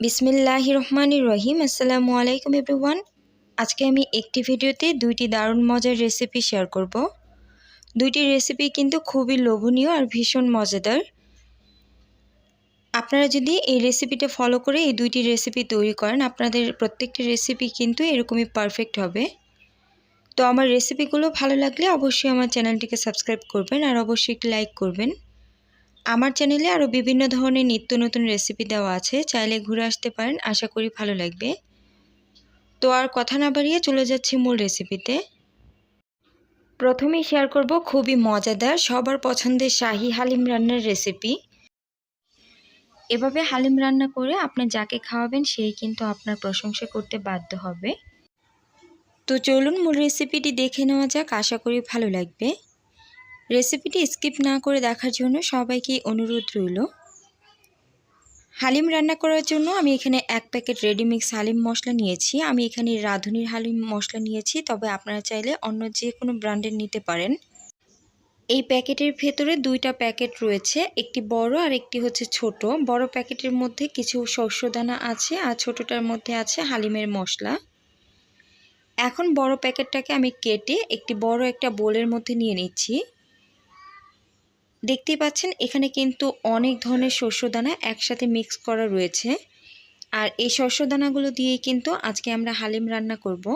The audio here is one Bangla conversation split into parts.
বিসমিল্লাহ রহমানির রহিম। আসসালামু আলাইকুম এভরিওয়ান। আজকে আমি একটি ভিডিওতে দুইটি দারুণ মজার রেসিপি শেয়ার করব। দুইটি রেসিপি কিন্তু খুবই লোভনীয় আর ভীষণ মজাদার। আপনারা যদি এই রেসিপিটা ফলো করে এই দুইটি রেসিপি তৈরি করেন, আপনাদের প্রত্যেকটি রেসিপি কিন্তু এরকমই পারফেক্ট হবে। তো আমার রেসিপিগুলো ভালো লাগলে অবশ্যই আমার চ্যানেলটিকে সাবস্ক্রাইব করবেন আর অবশ্যই একটি লাইক করবেন। আমার চ্যানেলে আরও বিভিন্ন ধরনের নিত্য নতুন রেসিপি দেওয়া আছে, চাইলে ঘুরে আসতে পারেন, আশা করি ভালো লাগবে। তো আর কথা না বাড়িয়ে চলে যাচ্ছি মূল রেসিপিতে প্রথমেই শেয়ার করব খুবই মজাদার, সবার পছন্দের শাহি হালিম রান্নার রেসিপি এভাবে হালিম রান্না করে আপনি যাকে খাওয়াবেন সেই কিন্তু আপনার প্রশংসা করতে বাধ্য হবে। তো চলুন মূল রেসিপিটি দেখে নেওয়া যাক, আশা করি ভালো লাগবে। রেসিপিটি স্কিপ না করে দেখার জন্য সবাইকে অনুরোধ রইল। হালিম রান্না করার জন্য আমি এখানে এক প্যাকেট রেডিমিক্স হালিম মশলা নিয়েছি। আমি এখানে রাঁধুনির হালিম মশলা নিয়েছি, তবে আপনারা চাইলে অন্য যে কোনো ব্র্যান্ডের নিতে পারেন। এই প্যাকেটের ভেতরে দুইটা প্যাকেট রয়েছে, একটি বড় আর একটি হচ্ছে ছোট। বড় প্যাকেটের মধ্যে কিছু শস্যদানা আছে আর ছোটটার মধ্যে আছে হালিমের মশলা। এখন বড় প্যাকেটটাকে আমি কেটে একটি বড় একটা বোলের মধ্যে নিয়ে নিচ্ছি। দেখতেই পাচ্ছেন, এখানে কিন্তু অনেক ধরনের শস্যদানা একসাথে মিক্স করা রয়েছে। আর এই শস্যদানাগুলো দিয়েই কিন্তু আজকে আমরা হালিম রান্না করব।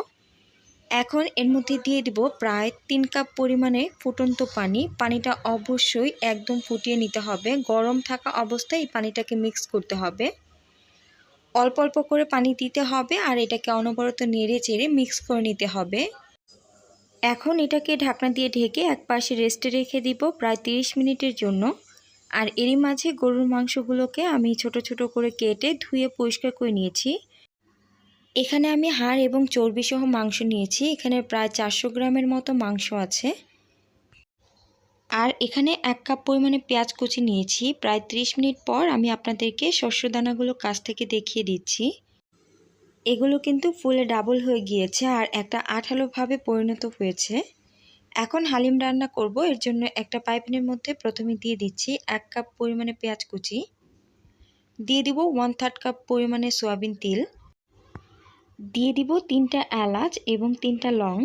এখন এর মধ্যে দিয়ে দিব প্রায় তিন কাপ পরিমাণে ফুটন্ত পানি। পানিটা অবশ্যই একদম ফুটিয়ে নিতে হবে। গরম থাকা অবস্থায় এই পানিটাকে মিক্স করতে হবে। অল্প অল্প করে পানি দিতে হবে আর এটাকে অনবরত নেড়ে চেড়ে মিক্স করে নিতে হবে। এখন এটাকে ঢাকনা দিয়ে ঢেকে এক পাশে রেস্টে রেখে দিব প্রায় 30 মিনিটের জন্য। আর এরই মাঝে গরুর মাংসগুলোকে আমি ছোট ছোট করে কেটে ধুয়ে পরিষ্কার করে নিয়েছি। এখানে আমি হাড় এবং চর্বি সহ মাংস নিয়েছি। এখানে প্রায় চারশো গ্রামের মতো মাংস আছে। আর এখানে এক কাপ পরিমাণে পেঁয়াজ কুচি নিয়েছি। প্রায় 30 মিনিট পর আমি আপনাদেরকে শস্য দানাগুলো কাছ থেকে দেখিয়ে দিচ্ছি। এগুলো কিন্তু ফুলে ডাবল হয়ে গিয়েছে আর একটা আঠালোভাবে পরিণত হয়েছে। এখন হালিম রান্না করব, এর জন্য একটা পাইপিনের মধ্যে প্রথমে দিয়ে দিচ্ছি এক কাপ পরিমাণে পেঁয়াজ কুচি। দিয়ে দিব ওয়ান থার্ড কাপ পরিমাণে সয়াবিন তেল। দিয়ে দিব তিনটা এলাচ এবং তিনটা লং।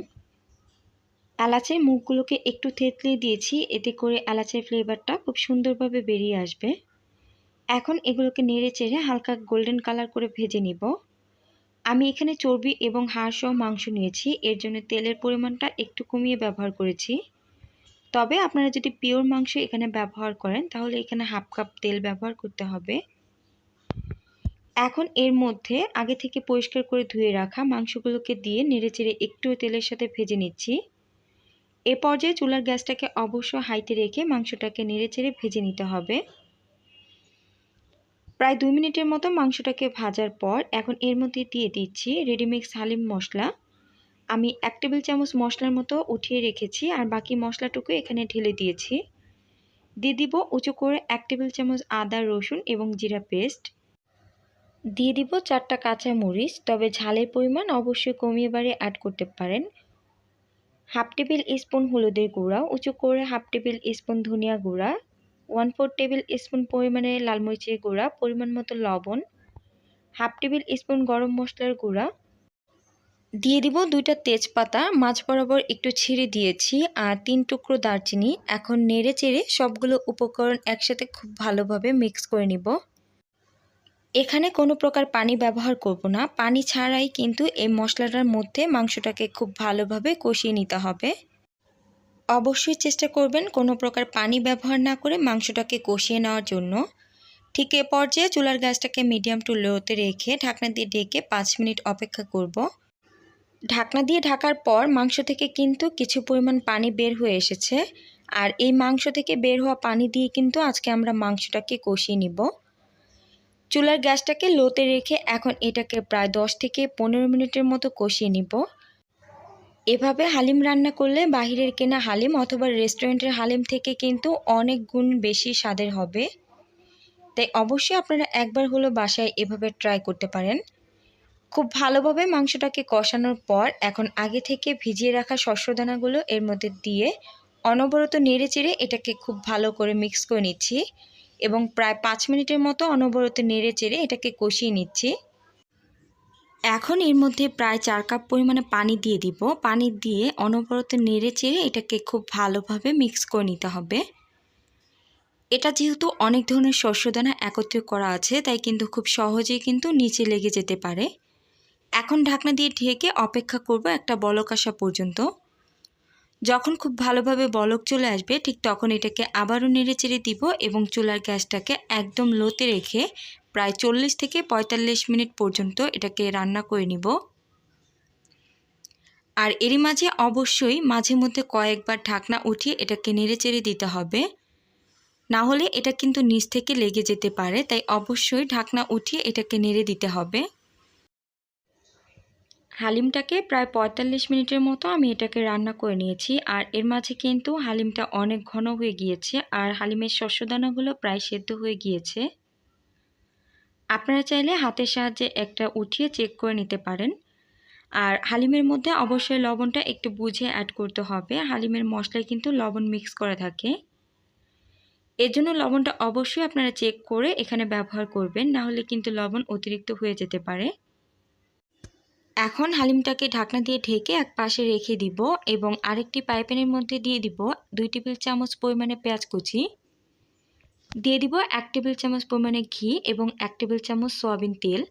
এলাচের মুখগুলোকে একটু থেতলিয়ে দিয়েছি, এতে করে এলাচের ফ্লেভারটা খুব সুন্দরভাবে বেরিয়ে আসবে। এখন এগুলোকে নেড়ে চেড়ে হালকা গোল্ডেন কালার করে ভেজে নিব। আমি এখানে চর্বি এবং হাড় সহ মাংস নিয়েছি। এর জন্য তেলের পরিমাণটা একটু কমিয়ে ব্যবহার করেছি। তবে আপনারা যদি পিওর মাংস এখানে ব্যবহার করেন, তাহলে এখানে হাফ কাপ তেল ব্যবহার করতে হবে। এখন এর মধ্যে আগে থেকে পরিষ্কার করে ধুয়ে রাখা মাংসগুলোকে দিয়ে নেড়েচেড়ে একটু তেলের সাথে ভেজে নিচ্ছি। এ পর্যায়ে চুলার গ্যাসটাকে অবশ্য হাইতে রেখে মাংসটাকে নেড়েচেড়ে ভেজে নিতে হবে। প্রায় দুই মিনিটের মতো মাংসটাকে ভাজার পর এখন এর মধ্যে দিয়ে দিচ্ছি রেডিমিক্স হালিম মশলা। আমি এক টেবিল চামচ মশলার মতো উঠিয়ে রেখেছি আর বাকি মশলাটুকু এখানে ঢেলে দিয়েছি। দিয়ে দিব উঁচু করে এক টেবিল চামচ আদা, রসুন এবং জিরা পেস্ট। দিয়ে দিব চারটা কাঁচা মরিচ, তবে ঝালের পরিমাণ অবশ্যই কমিয়ে বাড়িয়ে অ্যাড করতে পারেন। হাফ টেবিল স্পুন হলুদের গুঁড়া, উঁচু করে হাফ টেবিল স্পুন ধনিয়া গুঁড়া ওয়ান ফোর টেবিল স্পুন পরিমাণে লাল মরিচের গুঁড়া, পরিমাণ মতো লবণ হাফ টেবিল স্পুন গরম মশলার গুঁড়া। দিয়ে দিব দুইটা তেজপাতা মাছ বরাবর একটু ছিঁড়ে দিয়েছি আর তিন টুকরো দারচিনি। এখন নেড়ে চেড়ে সবগুলো উপকরণ একসাথে খুব ভালোভাবে মিক্স করে নিব। এখানে কোনো প্রকার পানি ব্যবহার করব না। পানি ছাড়াই কিন্তু এই মশলাটার মধ্যে মাংসটাকে খুব ভালোভাবে কষিয়ে নিতে হবে। অবশ্যই চেষ্টা করবেন কোনো প্রকার পানি ব্যবহার না করে মাংসটাকে কষিয়ে নেওয়ার জন্য। ঠিক এ পর্যায়ে চুলার গ্যাসটাকে মিডিয়াম টু লোতে রেখে ঢাকনা দিয়ে ঢেকে পাঁচ মিনিট অপেক্ষা করব। ঢাকনা দিয়ে ঢাকার পর মাংস থেকে কিন্তু কিছু পরিমাণ পানি বের হয়ে এসেছে। আর এই মাংস থেকে বের হওয়া পানি দিয়ে কিন্তু আজকে আমরা মাংসটাকে কষিয়ে নিব। চুলার গ্যাসটাকে লোতে রেখে এখন এটাকে প্রায় দশ থেকে পনেরো মিনিটের মতো কষিয়ে নিব। এভাবে হালিম রান্না করলে বাহিরের কেনা হালিম অথবা রেস্টুরেন্টের হালিম থেকে কিন্তু অনেক গুণ বেশি স্বাদের হবে। তাই অবশ্যই আপনারা একবার হলো বাসায় এভাবে ট্রাই করতে পারেন। খুব ভালোভাবে মাংসটাকে কষানোর পর এখন আগে থেকে ভিজিয়ে রাখা শস্যদানাগুলো এর মধ্যে দিয়ে অনবরত নেড়ে চেড়ে এটাকে খুব ভালো করে মিক্স করে নিচ্ছি এবং প্রায় পাঁচ মিনিটের মতো অনবরত নেড়ে চেড়ে এটাকে কষিয়ে নিচ্ছি। এখন এর মধ্যে প্রায় চার কাপ পরিমাণে পানি দিয়ে দিব। পানি দিয়ে অনবরত নেড়ে চেড়ে এটাকে খুব ভালোভাবে মিক্স করে নিতে হবে। এটা যেহেতু অনেক ধরনের শস্যদানা একত্রে করা আছে, তাই কিন্তু খুব সহজেই কিন্তু নিচে লেগে যেতে পারে। এখন ঢাকনা দিয়ে ঢেকে অপেক্ষা করব একটা বলক আসা পর্যন্ত। যখন খুব ভালোভাবে বলক চলে আসবে, ঠিক তখন এটাকে আবারও নেড়ে চেড়ে দিব এবং চুলার গ্যাসটাকে একদম লোতে রেখে প্রায় চল্লিশ থেকে পঁয়তাল্লিশ মিনিট পর্যন্ত এটাকে রান্না করে নিব। আর এরই মাঝে অবশ্যই মাঝে মধ্যে কয়েকবার ঢাকনা উঠিয়ে এটাকে নেড়ে চেড়ে দিতে হবে। না হলে এটা কিন্তু নিচ থেকে লেগে যেতে পারে, তাই অবশ্যই ঢাকনা উঠিয়ে এটাকে নেড়ে দিতে হবে। হালিমটাকে প্রায় পঁয়তাল্লিশ মিনিটের মতো আমি এটাকে রান্না করে নিয়েছি, আর এর মাঝে কিন্তু হালিমটা অনেক ঘন হয়ে গিয়েছে, আর হালিমের শস্যদানাগুলো প্রায় সেদ্ধ হয়ে গিয়েছে। আপনারা চাইলে হাতের সাহায্যে একটা উঠিয়ে চেক করে নিতে পারেন। আর হালিমের মধ্যে অবশ্যই লবণটা একটু বুঝে অ্যাড করতে হবে। হালিমের মশলায় কিন্তু লবণ মিক্স করা থাকে। এর জন্য লবণটা অবশ্যই আপনারা চেক করে এখানে ব্যবহার করবেন, না হলে কিন্তু লবণ অতিরিক্ত হয়ে যেতে পারে। এখন হালিমটাকে ঢাকনা দিয়ে ঢেকে এক পাশে রেখে দিব এবং আরেকটি পাইপ্যানের মধ্যে দিয়ে দিব দুই টেবিল চামচ পরিমাণে পেঁয়াজ কুচি। দিয়ে দিব এক টেবিল চামচ পরিমাণে ঘি এবং এক টেবিল চামচ সয়াবিন তেল।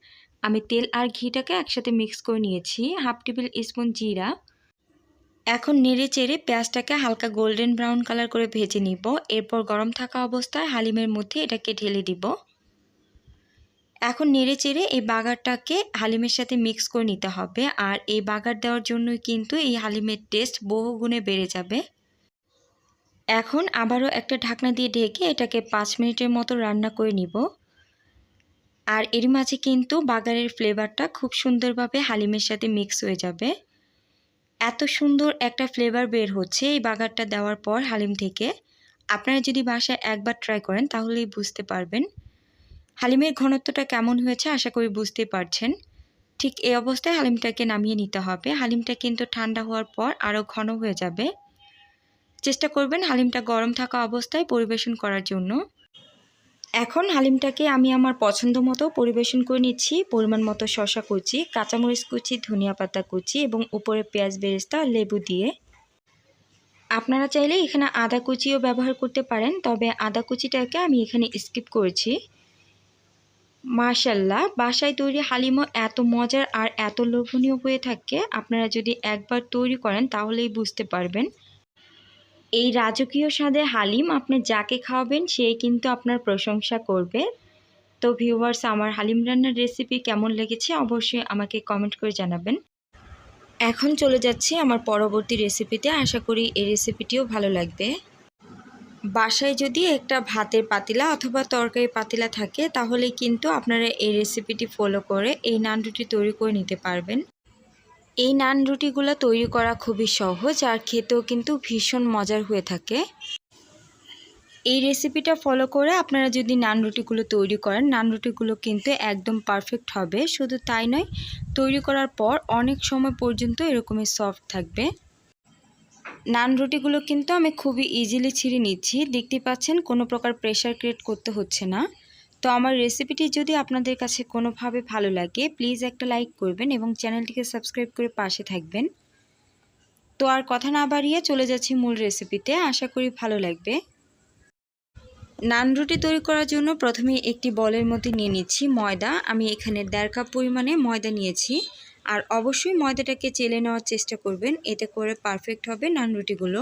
আমি তেল আর ঘিটাকে একসাথে মিক্স করে নিয়েছি, হাফ টেবিল স্পুন জিরা। এখন নেড়ে চেড়ে পেঁয়াজটাকে হালকা গোল্ডেন ব্রাউন কালার করে ভেজে নিব। এরপর গরম থাকা অবস্থায় হালিমের মধ্যে এটাকে ঢেলে দিব। এখন নেড়ে চেড়ে এই বাগারটাকে হালিমের সাথে মিক্স করে নিতে হবে। আর এই বাগার দেওয়ার জন্যই কিন্তু এই হালিমের টেস্ট বহু গুণে বেড়ে যাবে। এখন আবারও একটা ঢাকনা দিয়ে ঢেকে এটাকে পাঁচ মিনিটের মতো রান্না করে নিব। আর এর মাঝে কিন্তু বাগারের ফ্লেভারটা খুব সুন্দরভাবে হালিমের সাথে মিক্স হয়ে যাবে। এত সুন্দর একটা ফ্লেভার বের হচ্ছে এই বাগারটা দেওয়ার পর হালিম থেকে। আপনারা যদি বাসায় একবার ট্রাই করেন তাহলেই বুঝতে পারবেন। হালিমের ঘনত্বটা কেমন হয়েছে আশা করি বুঝতে পারছেন। ঠিক এই অবস্থায় হালিমটাকে নামিয়ে নিতে হবে। হালিমটা কিন্তু ঠান্ডা হওয়ার পর আরও ঘন হয়ে যাবে। চেষ্টা করবেন হালিমটা গরম থাকা অবস্থায় পরিবেশন করার জন্য। এখন হালিমটাকে আমি আমার পছন্দ মতো পরিবেশন করে নিচ্ছি। পরিমাণ মতো শশা কুচি, কাঁচামরিচ কুচি, ধনিয়া পাতা কুচি এবং উপরে পেঁয়াজ বেরেস্তা, লেবু দিয়ে। আপনারা চাইলে এখানে আদা কুচিও ব্যবহার করতে পারেন, তবে আদা কুচিটাকে আমি এখানে স্কিপ করেছি। মাশাল্লাহ বাসায় তৈরি হালিমও এত মজার আর এত লোভনীয় হয়ে থাকে। আপনারা যদি একবার তৈরি করেন তাহলেই বুঝতে পারবেন। এই রাজকীয় স্বাদে হালিম আপনি যাকে খাওয়াবেন, সে কিন্তু আপনার প্রশংসা করবে। তো ভিউয়ার্স আমার হালিম রান্নার রেসিপি কেমন লেগেছে অবশ্যই আমাকে কমেন্ট করে জানাবেন। এখন চলে যাচ্ছি আমার পরবর্তী রেসিপিতে আশা করি এই রেসিপিটিও ভালো লাগবে। বাসায় যদি একটা ভাতের পাতিলা অথবা তরকারি পাতিলা থাকে, তাহলে কিন্তু আপনারা এই রেসিপিটি ফলো করে এই নান রুটি তৈরি করে নিতে পারবেন। এই নান রুটিগুলো তৈরি করা খুবই সহজ আর খেতেও কিন্তু ভীষণ মজার হয়ে থাকে। এই রেসিপিটা ফলো করে আপনারা যদি নান রুটিগুলো তৈরি করেন, নান রুটিগুলো কিন্তু একদম পারফেক্ট হবে। শুধু তাই নয়, তৈরি করার পর অনেক সময় পর্যন্ত এরকমই সফট থাকবে। নান রুটিগুলো কিন্তু আমি খুবই ইজিলি ছিঁড়ে নিচ্ছি। দেখতে পাচ্ছেন কোনো প্রকার প্রেশার ক্রিয়েট করতে হচ্ছে না। তো আমার রেসিপিটি যদি আপনাদের কাছে কোনোভাবে ভালো লাগে প্লিজ একটা লাইক করবেন এবং চ্যানেলটিকে সাবস্ক্রাইব করে পাশে থাকবেন। তো আর কথা না বাড়িয়ে চলে যাচ্ছি মূল রেসিপিতে আশা করি ভালো লাগবে। নান রুটি তৈরি করার জন্য প্রথমে একটি বলের মধ্যে নিয়ে নিচ্ছি ময়দা। আমি এখানে দেড় কাপ পরিমাণে ময়দা নিয়েছি। আর অবশ্যই ময়দাটাকে চেলে নেওয়ার চেষ্টা করবেন, এতে করে পারফেক্ট হবে নান রুটিগুলো।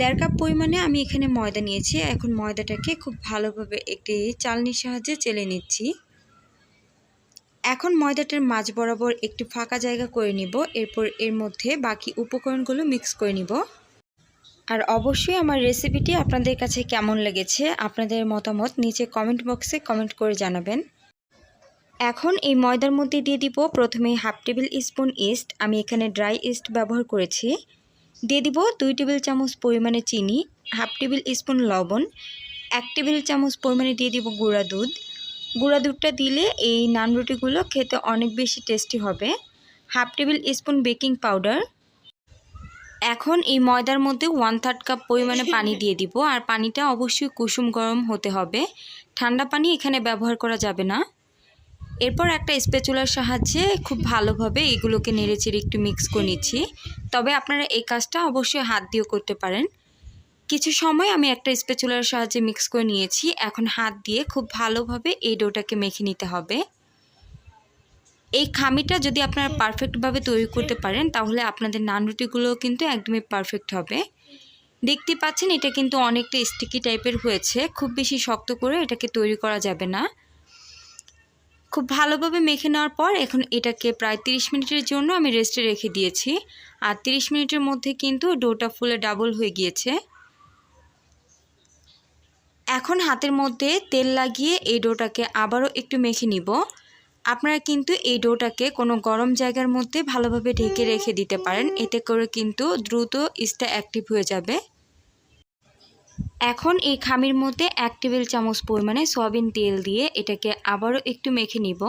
দেড় কাপ পরিমাণে আমি এখানে ময়দা নিয়েছি। এখন ময়দাটাকে খুব ভালোভাবে একটি চালনির সাহায্যে চেলে নিচ্ছি। এখন ময়দাটার মাঝ বরাবর একটি ফাঁকা জায়গা করে নিব। এরপর এর মধ্যে বাকি উপকরণগুলো মিক্স করে নিব। আর অবশ্যই আমার রেসিপিটি আপনাদের কাছে কেমন লেগেছে, আপনাদের মতামত নিচে কমেন্ট বক্সে কমেন্ট করে জানাবেন। এখন এই ময়দার মধ্যে দিয়ে দিব প্রথমে হাফ টেবিল স্পুন ইস্ট। আমি এখানে ড্রাই ইস্ট ব্যবহার করেছি। দিয়ে দিব দুই টেবিল চামচ পরিমাণে চিনি, হাফ টেবিল স্পুন লবণ, এক টেবিল চামচ পরিমাণে দিয়ে দিব গুঁড়া দুধ। গুঁড়া দুধটা দিলে এই নান রুটিগুলো খেতে অনেক বেশি টেস্টি হবে। Half tablespoon baking powder. এখন এই ময়দার মধ্যে ওয়ান থার্ড কাপ পরিমাণে পানি দিয়ে দিব। আর পানিটা অবশ্যই কুসুম গরম হতে হবে। ঠান্ডা পানি এখানে ব্যবহার করা যাবে না। এরপর একটা স্পেচুলার সাহায্যে খুব ভালোভাবে এগুলোকে নেড়েচেড়ে একটু মিক্স করে নিচ্ছি। তবে আপনারা এই কাজটা অবশ্যই হাত দিয়েও করতে পারেন। কিছু সময় আমি একটা স্পেচুলার সাহায্যে মিক্স করে নিয়েছি। এখন হাত দিয়ে খুব ভালোভাবে এই ডোটাকে মেখে নিতে হবে। এই খামিটা যদি আপনারা পারফেক্টভাবে তৈরি করতে পারেন, তাহলে আপনাদের নান রুটিগুলোও কিন্তু একদমই পারফেক্ট হবে। দেখতে পাচ্ছেন, এটা কিন্তু অনেকটা স্টিকি টাইপের হয়েছে। খুব বেশি শক্ত করে এটাকে তৈরি করা যাবে না। খুব ভালোভাবে মেখে নেওয়ার পর এখন এটাকে প্রায় 30 মিনিটের জন্য আমি রেস্টে রেখে দিয়েছি। আর 30 মিনিটের মধ্যে কিন্তু ডোটা ফুলে ডাবল হয়ে গিয়েছে। এখন হাতের মধ্যে তেল লাগিয়ে এই ডোটাকে আবারও একটু মেখে নিব। আপনারা কিন্তু এই ডোটাকে কোনো গরম জায়গার মধ্যে ভালোভাবে ঢেকে রেখে দিতে পারেন। এতে করে কিন্তু দ্রুত ইস্টা অ্যাক্টিভ হয়ে যাবে। এখন এই খামির মধ্যে এক টেবিল চামচ পরিমাণে সয়াবিন তেল দিয়ে এটাকে আবারও একটু মেখে নিব।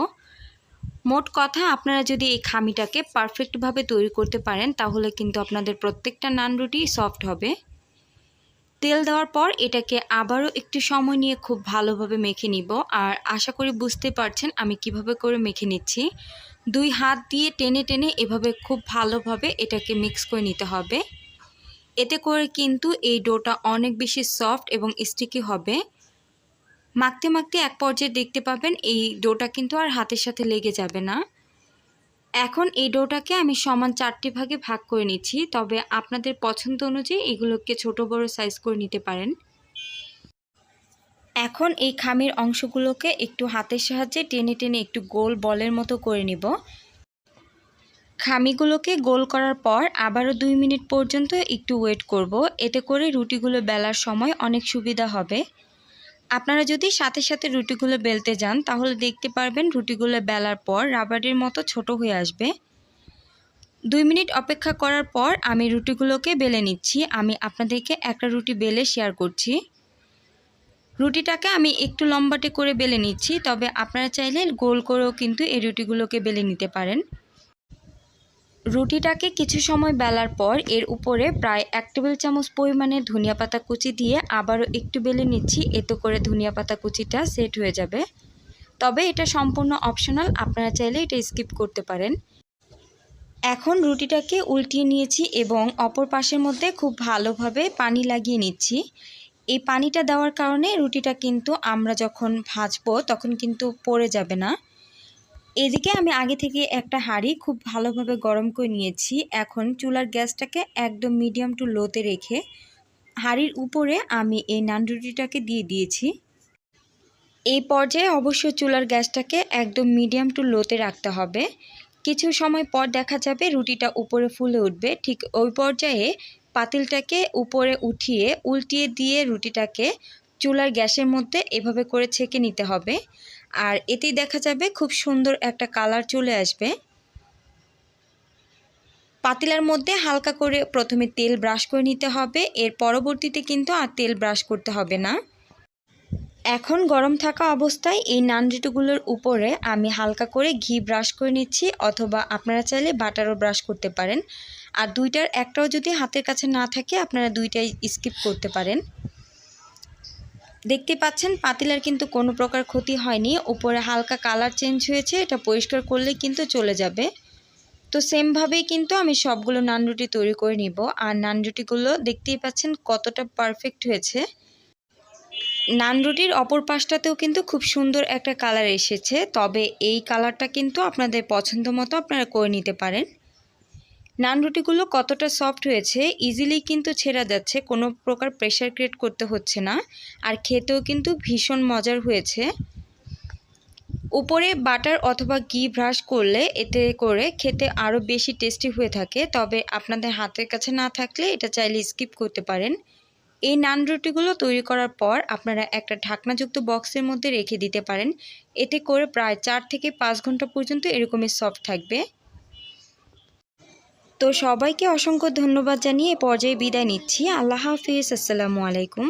মোট কথা, আপনারা যদি এই খামিটাকে পারফেক্টভাবে তৈরি করতে পারেন, তাহলে কিন্তু আপনাদের প্রত্যেকটা নান রুটি সফট হবে। তেল দেওয়ার পর এটাকে আবারও একটু সময় নিয়ে খুব ভালোভাবে মেখে নিব। আর আশা করি বুঝতে পারছেন আমি কীভাবে করে মেখে নিচ্ছি। দুই হাত দিয়ে টেনে টেনে এভাবে খুব ভালোভাবে এটাকে মিক্স করে নিতে হবে। এতে করে কিন্তু এই ডোটা অনেক বেশি সফট এবং স্টিকি হবে। মাখতে মাখতে এক পর্যায়ে দেখতে পাবেন এই ডোটা কিন্তু আর হাতের সাথে লেগে যাবে না। এখন এই ডোটাকে আমি সমান চারটি ভাগে ভাগ করে নিচ্ছি, তবে আপনাদের পছন্দ অনুযায়ী এগুলোকে ছোট বড় সাইজ করে নিতে পারেন। এখন এই খামির অংশগুলোকে একটু হাতের সাহায্যে টেনে টেনে একটু গোল বলের মতো করে নিব। খামিগুলোকে গোল করার পর আবারও দুই মিনিট পর্যন্ত একটু ওয়েট করব। এতে করে রুটিগুলো বেলার সময় অনেক সুবিধা হবে। আপনারা যদি সাথে সাথে রুটিগুলো বেলতে যান, তাহলে দেখতে পারবেন রুটিগুলো বেলার পর রাবারের মতো ছোট হয়ে আসবে। দুই মিনিট অপেক্ষা করার পর আমি রুটিগুলোকে বেলে নিচ্ছি। আমি আপনাদেরকে একটা রুটি বেলে শেয়ার করছি। রুটিটাকে আমি একটু লম্বাটে করে বেলে নিচ্ছি, তবে আপনারা চাইলে গোল করেও কিন্তু এই রুটিগুলোকে বেলে নিতে পারেন। রুটিটাকে কিছু সময় বেলার পর এর উপরে প্রায় এক টেবিল চামচ পরিমাণে ধনিয়া পাতা কুচি দিয়ে আবারও একটু বেলে নিচ্ছি, এতে করে ধনিয়া পাতা কুচিটা সেট হয়ে যাবে। তবে এটা সম্পূর্ণ অপশনাল, আপনারা চাইলে এটা স্কিপ করতে পারেন। এখন রুটিটাকে উল্টিয়ে নিয়েছি এবং অপর পাশের মধ্যে খুব ভালোভাবে পানি লাগিয়ে নিচ্ছি। এই পানিটা দেওয়ার কারণে রুটিটা কিন্তু আমরা যখন ভাজবো তখন কিন্তু পড়ে যাবে না। এদিকে আমি আগে থেকে একটা হাঁড়ি খুব ভালোভাবে গরম করে নিয়েছি। এখন চুলার গ্যাসটাকে একদম মিডিয়াম টু লোতে রেখে হাঁড়ির উপরে আমি এই নান রুটিটাকে দিয়ে দিয়েছি। এই পর্যায়ে অবশ্যই চুলার গ্যাসটাকে একদম মিডিয়াম টু লোতে রাখতে হবে। কিছু সময় পর দেখা যাবে রুটিটা উপরে ফুলে উঠবে। ঠিক ওই পর্যায়ে পাতিলটাকে উপরে উঠিয়ে উল্টিয়ে দিয়ে রুটিটাকে চুলার গ্যাসের মধ্যে এভাবে করে ছেঁকে নিতে হবে। আর এতেই দেখা যাবে খুব সুন্দর একটা কালার চলে আসবে। পাতিলার মধ্যে হালকা করে প্রথমে তেল ব্রাশ করে নিতে হবে, এর পরবর্তীতে কিন্তু আর তেল ব্রাশ করতে হবে না। এখন গরম থাকা অবস্থায় এই নানরিটুগুলোর উপরে আমি হালকা করে ঘি ব্রাশ করে নিচ্ছি, অথবা আপনারা চাইলে বাটারও ব্রাশ করতে পারেন। আর দুইটার একটাও যদি হাতের কাছে না থাকে, আপনারা দুইটাই স্কিপ করতে পারেন। দেখতে পাচ্ছেন, পাতিলার কিন্তু কোনো প্রকার ক্ষতি হয়নি। উপরে হালকা কালার চেঞ্জ হয়েছে, এটা পরিষ্কার করলে কিন্তু চলে যাবে। তো সেমভাবেই কিন্তু আমি সবগুলো নানরুটি তৈরি করে নিব। আর নানরুটিগুলো দেখতেই পাচ্ছেন কতটা পারফেক্ট হয়েছে। নানরুটির অপর পাশটাতেও কিন্তু খুব সুন্দর একটা কালার এসেছে, তবে এই কালারটা কিন্তু আপনাদের পছন্দ মতো আপনারা করে নিতে পারেন। নান রুটিগুলো কতটা সফট হয়েছে ইজিলি কিন্তু ছেঁড়া যাচ্ছে, কোনো প্রকার প্রেশার ক্রিয়েট করতে হচ্ছে না, আর খেতেও কিন্তু ভীষণ মজার হয়েছে। উপরে বাটার অথবা ঘি ব্রাশ করলে এতে করে খেতে আরও বেশি টেস্টি হয়ে থাকে, তবে আপনাদের হাতের কাছে না থাকলে এটা চাইলে স্কিপ করতে পারেন। এই নান রুটিগুলো তৈরি করার পর আপনারা একটা ঢাকনাযুক্ত বক্সের মধ্যে রেখে দিতে পারেন, এতে করে প্রায় চার থেকে পাঁচ ঘণ্টা পর্যন্ত এরকমই সফট থাকবে। তো সবাইকে অসংখ্য ধন্যবাদ জানিয়ে পর্যায়ে বিদায় নিচ্ছি। আল্লাহ হাফিজ। আসসালামু আলাইকুম।